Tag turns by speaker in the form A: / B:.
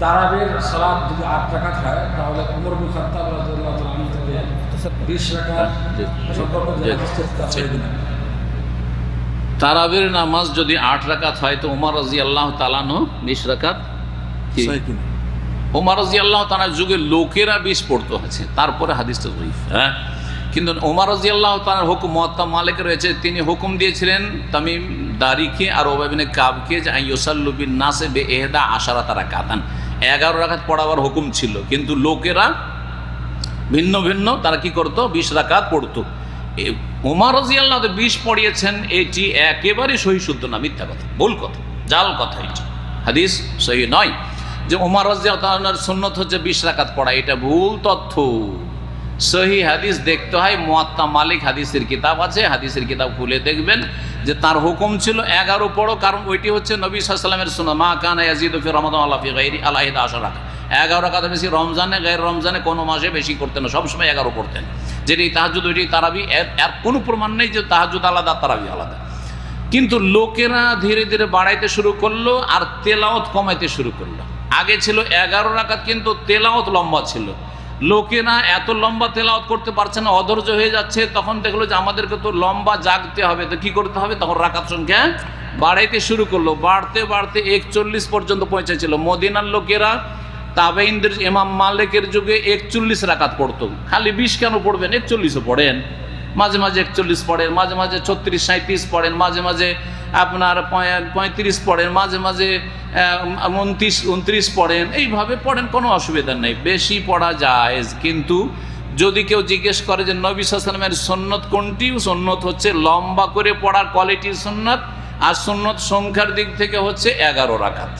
A: তারাবের সালাদ যদি আট রাকাত হয় তাহলে উমর বিন খাত্তাব রাদিয়াল্লাহু তাআলা থেকে বিশ রাকাত
B: জি,
A: সম্পর্ক।
B: তারাবির নামাজ যদি আট রাকাত হয় তো উমর রাজি আল্লাহ তালানো বিশ রাকাত? ওমর রাজি আল্লাহ তালার যুগে লোকেরা বিষ পড়তো আছে তারপরে হাদিসটা জয়ীফ হ্যাঁ কিন্তু ওমর রাজি আল্লাহ তালার হুকুম মহাত্মা মালিক রয়েছে তিনি হুকুম দিয়েছিলেন তামিম দারিকে আর ওবাবিনে কাবকে যে ইয়োসাল্লুবিন নাসে বে এহদা আশারা তারা কাতান এগারো রাখাত পড়াবার হুকুম ছিল, কিন্তু লোকেরা ভিন্ন ভিন্ন, তারা কি করতো? বিশ রাকাত পড়তো। এ- ওমর রাজি আল্লাহ বিষ পড়িয়েছেন, এটি একেবারে সহি শুদ্ধ না, মিথ্যা কথা, ভুল কথা, জাল কথা এটি। হাদিস সহি নয় যে ওমর রাজি আল্লাহর সুন্নত হচ্ছে বিশ রাকাত পড়া, এটা ভুল তথ্য। সহি হাদিস দেখতে হয়, মোয়াত্তা মালিক হাদিসের কিতাব আছে, হাদিসের কিতাব খুলে দেখবেন যে তার হুকুম ছিল এগারো পড়ো, কারণ ওইটি হচ্ছে নবী সাল্লামের সুন্নত মা কানা ইয়াজিদ ফি রমাদান আল্লাহ ফি গাইরি আলাহিদ আশা এগারো রাকাত বেশি রমজানে, গায়ের রমজানে কোনো মাসে বেশি করতেন না সবসময় এগারো পড়তেন। যেটি তাহাজুদ ওইটি তারাবি, এর কোনো প্রমাণ নেই যে তাহাজুদ আলাদা, তারাবি আলাদা। কিন্তু লোকেরা ধীরে ধীরে বাড়াইতে শুরু করল আর তেলাওত কমাইতে শুরু করল। আগে ছিল এগারো রাকাত, কিন্তু তেলাওত লম্বা ছিল। লোকেরা এত লম্বা তেলাওত করতে পারছে না, অধৈর্য হয়ে যাচ্ছে, তখন দেখল যে আমাদেরকে তো লম্বা জাগতে হবে। তো কি করতে হবে? তখন রাকাত সংখ্যা বাড়াইতে শুরু করল। বাড়তে বাড়তে একচল্লিশ পর্যন্ত পৌঁছেছিল। মদিনার লোকেরা তাবেইনদের ইমাম মালিকের যুগে একচল্লিশ রাকাত পড়তো। খালি বিশ কেন পড়বেন? একচল্লিশও পড়েন। মাঝে মাঝে একচল্লিশ পড়েন, মাঝে মাঝে ছত্রিশ সাঁত্রিশ পড়েন, মাঝে মাঝে আপনার পঁয়ত্রিশ পড়েন, মাঝে মাঝে উনত্রিশ উনত্রিশ পড়েন, এইভাবে পড়েন, কোনো অসুবিধা নেই। বেশি পড়া যায় কিন্তু যদি কেউ জিজ্ঞেস করে যে, নবী সালামের সন্ন্যত কোনটি? সন্ন্যত হচ্ছে লম্বা করে পড়ার কোয়ালিটির সন্ন্যত আর সন্ন্যত সংখ্যার দিক থেকে হচ্ছে এগারো রাখাত